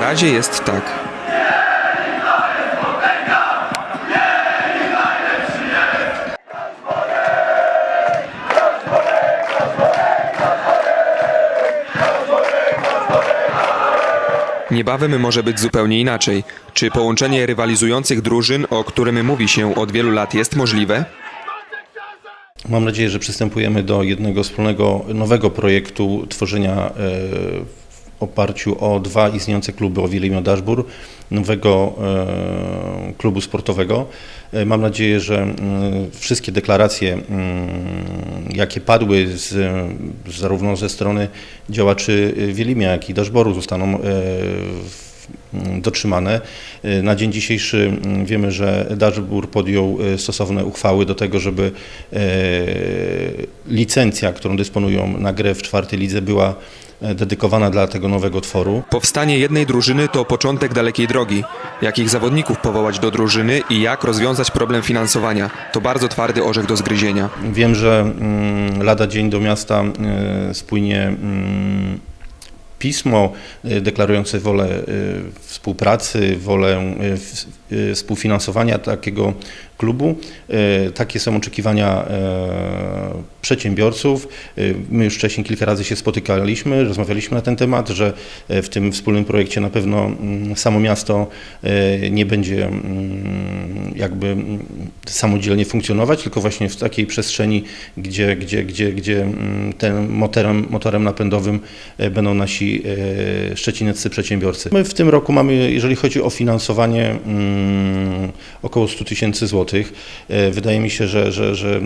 razie jest tak. Niebawem może być zupełnie inaczej. Czy połączenie rywalizujących drużyn, o którym mówi się od wielu lat, jest możliwe? Mam nadzieję, że przystępujemy do jednego wspólnego nowego projektu tworzenia e, oparciu o dwa istniejące kluby o Wilimio Daszbur, nowego e, klubu sportowego. E, Mam nadzieję, że mm, wszystkie deklaracje, mm, jakie padły z, zarówno ze strony działaczy Wielimia, jak i Daszboru zostaną e, w- dotrzymane. Y, Na dzień dzisiejszy mm, wiemy, że Dashbur podjął y, stosowne uchwały do tego, żeby e, licencja, którą dysponują na grę w czwartej lidze była e, dedykowana dla tego nowego tworu. Powstanie jednej drużyny to początek dalekiej drogi. Jakich zawodników powołać do drużyny i jak rozwiązać problem finansowania? To bardzo twardy orzech do zgryzienia. Wiem, że mm, lada dzień do miasta e, spłynie mm, pismo e, deklarujące wolę e, współpracy, wolę e, współfinansowania takiego klubu. Takie są oczekiwania przedsiębiorców. My już wcześniej kilka razy się spotykaliśmy, rozmawialiśmy na ten temat, że w tym wspólnym projekcie na pewno mm, samo miasto nie będzie mm, jakby samodzielnie funkcjonować, tylko właśnie w takiej przestrzeni, gdzie, gdzie, gdzie, gdzie mm, tym motorem, motorem napędowym e, będą nasi e, szczecineccy przedsiębiorcy. My w tym roku mamy, jeżeli chodzi o finansowanie, mm, około 100 tysięcy złotych. E, Wydaje mi się, że, że, że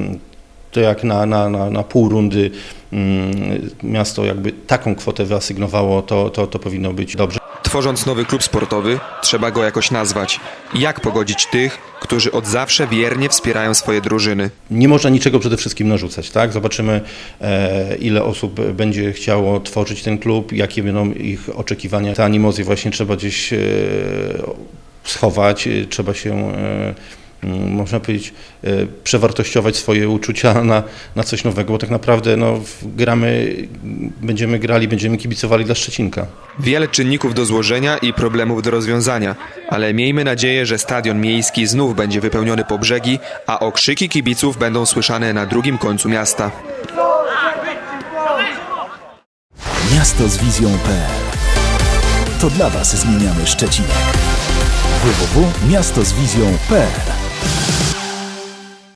to jak na, na, na, na pół rundy mm, miasto jakby taką kwotę wyasygnowało, to, to, to powinno być dobrze. Tworząc nowy klub sportowy, trzeba go jakoś nazwać. Jak pogodzić tych, którzy od zawsze wiernie wspierają swoje drużyny? Nie można niczego przede wszystkim narzucać, tak? Zobaczymy, e, ile osób będzie chciało tworzyć ten klub, jakie będą ich oczekiwania. Te animozje właśnie trzeba gdzieś e, schować, e, trzeba się, można powiedzieć, e, przewartościować swoje uczucia na, na coś nowego, bo tak naprawdę no, gramy, będziemy grali, będziemy kibicowali dla Szczecinka. Wiele czynników do złożenia i problemów do rozwiązania, ale miejmy nadzieję, że stadion miejski znów będzie wypełniony po brzegi, a okrzyki kibiców będą słyszane na drugim końcu miasta. Miasto z wizją.pl To dla Was zmieniamy Szczecinek. www.miastozwizją.pl Bye.